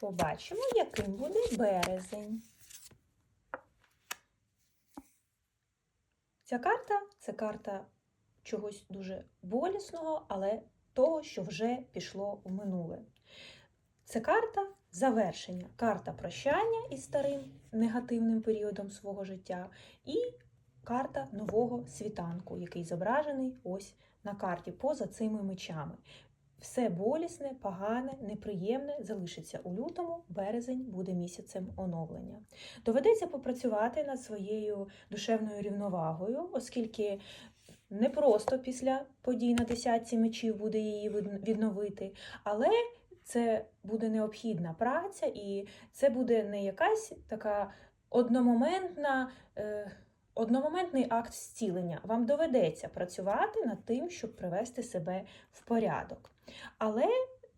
побачимо, яким буде березень. Ця карта це карта чогось дуже болісного, але того, що вже пішло в минуле. Це карта завершення, карта прощання із старим негативним періодом свого життя і карта нового світанку, який зображений ось на карті поза цими мечами. Все болісне, погане, неприємне залишиться у лютому, березень буде місяцем оновлення. Доведеться попрацювати над своєю душевною рівновагою, оскільки не просто після подій на десятці мечів буде її відновити, але це буде необхідна праця, і це буде не якась така одномоментна. Е, Одномоментний акт зцілення. Вам доведеться працювати над тим, щоб привести себе в порядок. Але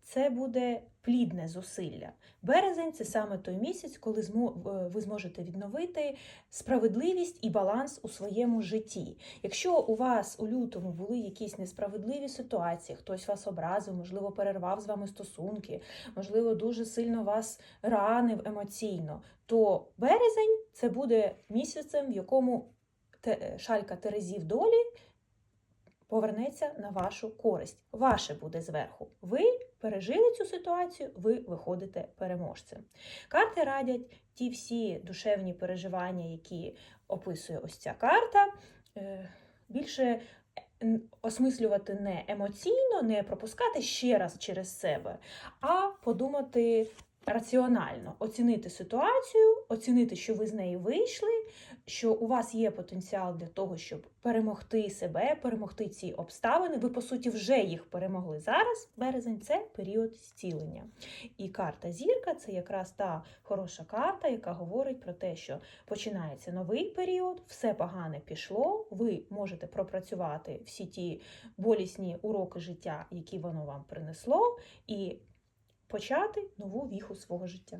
це буде плідне зусилля. Березень це саме той місяць, коли ви зможете відновити справедливість і баланс у своєму житті. Якщо у вас у лютому були якісь несправедливі ситуації, хтось вас образив, можливо, перервав з вами стосунки, можливо, дуже сильно вас ранив емоційно, то березень це буде місяцем, в якому шалька терезів долі повернеться на вашу користь. Ваше буде зверху. Ви пережили цю ситуацію, ви виходите переможцем. Карти радять ті всі душевні переживання, які описує ось ця карта. е, Більше осмислювати не емоційно, не пропускати ще раз через себе, а подумати раціонально, оцінити ситуацію, оцінити, що ви з неї вийшли, що у вас є потенціал для того, щоб перемогти себе, перемогти ці обставини. Ви, по суті, вже їх перемогли зараз. Березень це період зцілення. І карта зірка це якраз та хороша карта, яка говорить про те, що починається новий період, все погане пішло. Ви можете пропрацювати всі ті болісні уроки життя, які воно вам принесло, і почати нову віху свого життя.